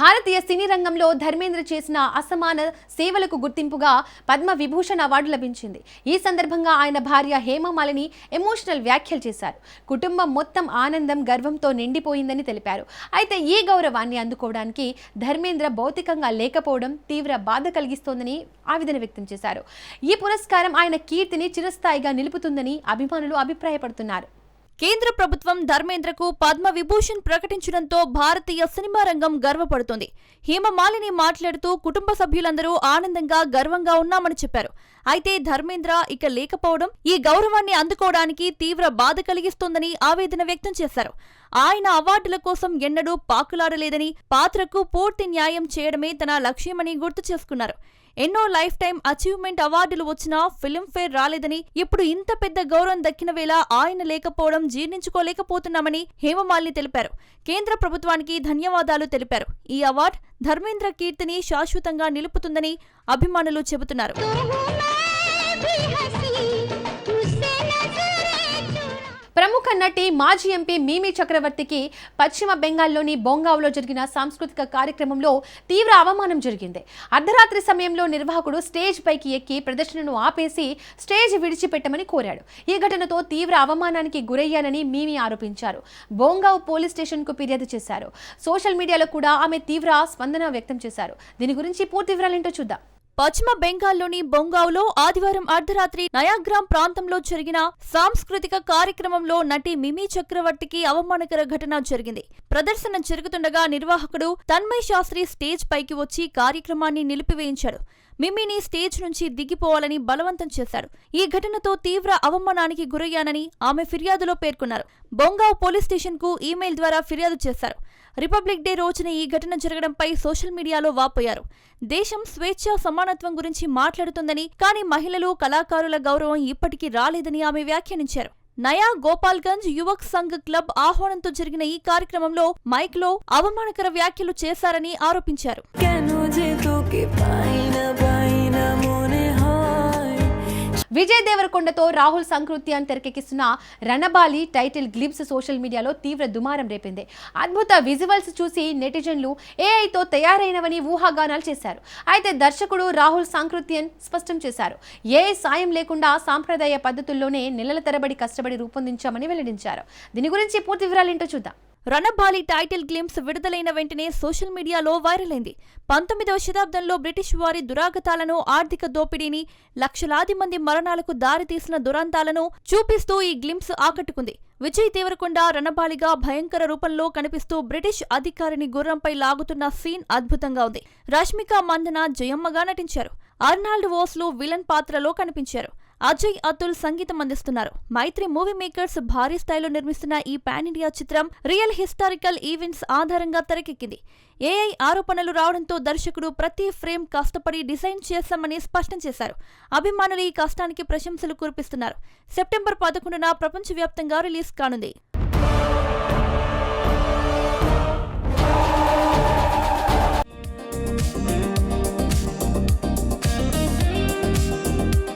భారతీయ సినీ రంగంలో ధర్మేంద్ర చేసిన అసమాన సేవలకు గుర్తింపుగా పద్మ విభూషణ్ అవార్డు లభించింది. ఈ సందర్భంగా ఆయన భార్య హేమమాలిని ఎమోషనల్ వ్యాఖ్యలు చేశారు. కుటుంబం మొత్తం ఆనందం గర్వంతో నిండిపోయిందని తెలిపారు. అయితే ఈ గౌరవాన్ని అందుకోవడానికి ధర్మేంద్ర భౌతికంగా లేకపోవడం తీవ్ర బాధ కలిగిస్తోందని ఆవేదన వ్యక్తం చేశారు. ఈ పురస్కారం ఆయన కీర్తిని చిరస్థాయిగా నిలుపుతుందని అభిమానులు అభిప్రాయపడుతున్నారు. కేంద్ర ప్రభుత్వం ధర్మేంద్రకు పద్మ విభూషణ్ ప్రకటించడంతో భారతీయ సినిమా రంగం గర్వపడుతోంది. హేమమాలిని మాట్లాడుతూ కుటుంబ సభ్యులందరూ ఆనందంగా గర్వంగా ఉన్నామని చెప్పారు. అయితే ధర్మేంద్ర ఇక లేకపోవడం ఈ గౌరవాన్ని అందుకోవడానికి తీవ్ర బాధ కలిగిస్తోందని ఆవేదన వ్యక్తం చేశారు. ఆయన అవార్డుల కోసం ఎన్నడూ పాకులాడలేదని పాత్రకు పూర్తి న్యాయం చేయడమే తన లక్ష్యమని గుర్తు చేసుకున్నారు. ఎన్నో లైఫ్ టైం అచీవ్మెంట్ అవార్డులు వచ్చినా ఫిల్మ్ఫేర్ రాలేదని ఇప్పుడు ఇంత పెద్ద గౌరవం దక్కిన వేళ ఆయన లేకపోవడం జీర్ణించుకోలేకపోతున్నామని హేమమాలిని తెలిపారు. కేంద్ర ప్రభుత్వానికి ధన్యవాదాలు తెలిపారు. ఈ అవార్డు ధర్మేంద్ర కీర్తిని శాశ్వతంగా నిలుపుతుందని అభిమానులు చెబుతున్నారు. నటి మాజీ ఎంపీ మీమి చక్రవర్తికి పశ్చిమ బెంగాల్లోని బొంగావ్లో జరిగిన సాంస్కృతిక కార్యక్రమంలో తీవ్ర అవమానం జరిగింది. అర్ధరాత్రి సమయంలో నిర్వాహకుడు స్టేజ్ పైకి ఎక్కి ప్రదర్శనను ఆపేసి స్టేజ్ విడిచిపెట్టమని కోరాడు. ఈ ఘటనతో తీవ్ర అవమానానికి గురయ్యానని మీమి ఆరోపించారు. బొంగావ్ పోలీస్ స్టేషన్కు ఫిర్యాదు చేశారు. సోషల్ మీడియాలో కూడా ఆమె తీవ్ర స్పందన వ్యక్తం చేశారు. దీని గురించి పూర్తి వివరాలేంటో చూద్దాం. పశ్చిమ బెంగాల్లోని బొంగావ్లో ఆదివారం అర్ధరాత్రి నయాగ్రామ్ ప్రాంతంలో జరిగిన సాంస్కృతిక కార్యక్రమంలో నటి మిమీ చక్రవర్తికి అవమానకర ఘటన జరిగింది. ప్రదర్శన జరుగుతుండగా నిర్వాహకుడు తన్మయ్ శాస్త్రి స్టేజ్ పైకి వచ్చి కార్యక్రమాన్ని నిలిపివేయించాడు. మిమీని స్టేజ్ నుంచి దిగిపోవాలని బలవంతం చేశాడు. ఈ ఘటనతో తీవ్ర అవమానానికి గురయ్యానని ఆమె ఫిర్యాదులో పేర్కొన్నారు. బొంగావ్ పోలీస్ స్టేషన్కు ఈమెయిల్ ద్వారా ఫిర్యాదు చేశారు. రిపబ్లిక్ డే రోజున ఈ ఘటన జరగడంపై సోషల్ మీడియాలో వాపోయారు. దేశం స్వేచ్ఛ సమానత్వం గురించి మాట్లాడుతుందని కానీ మహిళలు కళాకారుల గౌరవం ఇప్పటికీ రాలేదని ఆమె వ్యాఖ్యానించారు. నయా గోపాల్గంజ్ యువక్ సంఘ్ క్లబ్ ఆహ్వానంతో జరిగిన ఈ కార్యక్రమంలో మైక్లో అవమానకర వ్యాఖ్యలు చేశారని ఆరోపించారు. విజయ్ దేవరకొండతో రాహుల్ సంకృత్యాన్ని తెరకెక్కిస్తున్న Ranabali title glimpse social media తీవ్ర దుమారం రేపింది. అద్భుత విజువల్స్ చూసి నెటిజన్లు ఏఐతో తయారైనవని ఊహాగానాలు చేశారు. అయితే దర్శకుడు రాహుల్ సంకృత్యన్ స్పష్టం చేశారు. ఏఐ సాయం లేకుండా సాంప్రదాయ పద్ధతుల్లోనే నెలల తరబడి కష్టపడి రూపొందించామని వెల్లడించారు. దీని గురించి పూర్తి వివరాలు ఏంటో చూద్దాం. రణబాలి టైటిల్ గ్లిమ్స్ విడుదలైన వెంటనే సోషల్ మీడియాలో వైరల్ అయింది పంతొమ్మిదవ శతాబ్దంలో బ్రిటిష్ వారి దురాగతాలను ఆర్థిక దోపిడీని లక్షలాది మంది మరణాలకు దారితీసిన దురంతాలను చూపిస్తూ ఈ గ్లిమ్స్ ఆకట్టుకుంది. విజయ్ దేవరకొండ రణబాలిగా భయంకర రూపంలో కనిపిస్తూ బ్రిటిష్ అధికారిని గుర్రంపై లాగుతున్న సీన్ అద్భుతంగా ఉంది. రష్మిక మందన జయమ్మగా నటించారు. అర్నాల్డ్ వోస్లు విలన్ పాత్రలో కనిపించారు. అజయ్ అతుల్ సంగీతం అందిస్తున్నారు. మైత్రి మూవీ మేకర్స్ భారీ స్థాయిలో నిర్మిస్తున్న ఈ పాన్ ఇండియా చిత్రం రియల్ హిస్టారికల్ ఈవెంట్స్ ఆధారంగా తెరకెక్కింది. ఏఐ ఆరోపణలు రావడంతో దర్శకుడు ప్రతి ఫ్రేమ్ కష్టపడి డిజైన్ చేశామని స్పష్టం చేశారు. అభిమానులు ఈ కష్టానికి ప్రశంసలు కురిపిస్తున్నారు. సెప్టెంబర్ పదకొండున ప్రపంచవ్యాప్తంగా రిలీజ్ కానుంది.